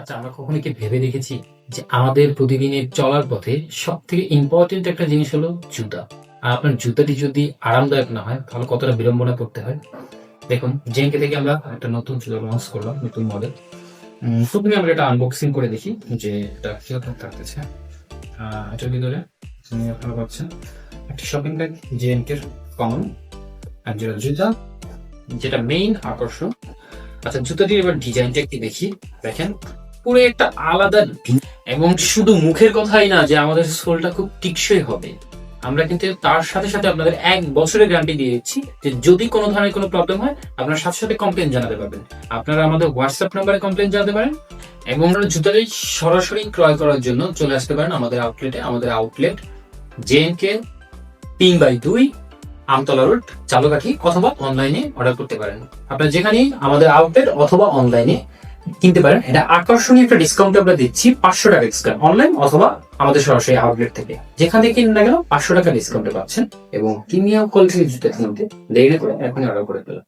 আচ্ছা আমরা কখনো কি ভেবে দেখেছি যে আমাদের প্রতিদিনের চলার পথে সব থেকে ইম্পর্টেন্ট একটা জিনিস হলো জুতা? আর আপনার জুতাটি যদি আরামদায়ক না হয়, তাহলে কতটা বিড়ম্বনা করতে হয়? দেখুন জেনকে থেকে আমরা একটা নতুন জুতা লঞ্চ করলাম, নতুন মডেল প্রথমে আমরা এটা আনবক্সিং করে দেখি যে এটা কীরকম থাকতেছে। এটার ভিতরে আপনি আপনারা পাচ্ছেন একটি শপিং ব্যাগ জেএনকের কমন আর যেটা জুতা, যেটা মেইন আকর্ষণ। আচ্ছা জুতাটির এবার ডিজাইনটা একটু দেখি। দেখেন পুরো একটা আলাদা এবং শুধু মুখের কথাই না যে আমাদের সোলটা খুব টিকসই হবে। আমরা কিন্তু তার সাথে সাথে আপনাদের এক বছরের গ্যারান্টি দিয়ে দিচ্ছি যে যদি কোনো ধরনের কোনো প্রবলেম হয়, আপনারা সাথে সাথে কমপ্লেন জানাতে পারবেন। আপনারা আমাদের হোয়াটসঅ্যাপ নাম্বারে কমপ্লেন জানাতে পারেন এবং জুতাটি সরাসরি ক্রয় করার জন্য চলে আসতে পারেন আমাদের আউটলেটে আমাদের আউটলেট জেএনকে তিন বাই দুই আমতলা রোড, চালকাঠি, অথবা অনলাইনে অর্ডার করতে পারেন। আপনারা যেখানেই আমাদের আউটলেট অথবা অনলাইনে কিনতে পারেন। এটা আকর্ষণীয় একটা ডিসকাউন্ট আমরা দিচ্ছি পাঁচশো টাকা ডিসকাউন্ট অনলাইন অথবা আমাদের সরাসরি আউটলেট থেকে। যেখান থেকে কিনে না গেল পাঁচশো টাকা ডিসকাউন্টে পাচ্ছেন এবং প্রিমিয়াম কোয়ালিটির জুতা কিনতে দেরি করে এখনই অর্ডার করে ফেলুন।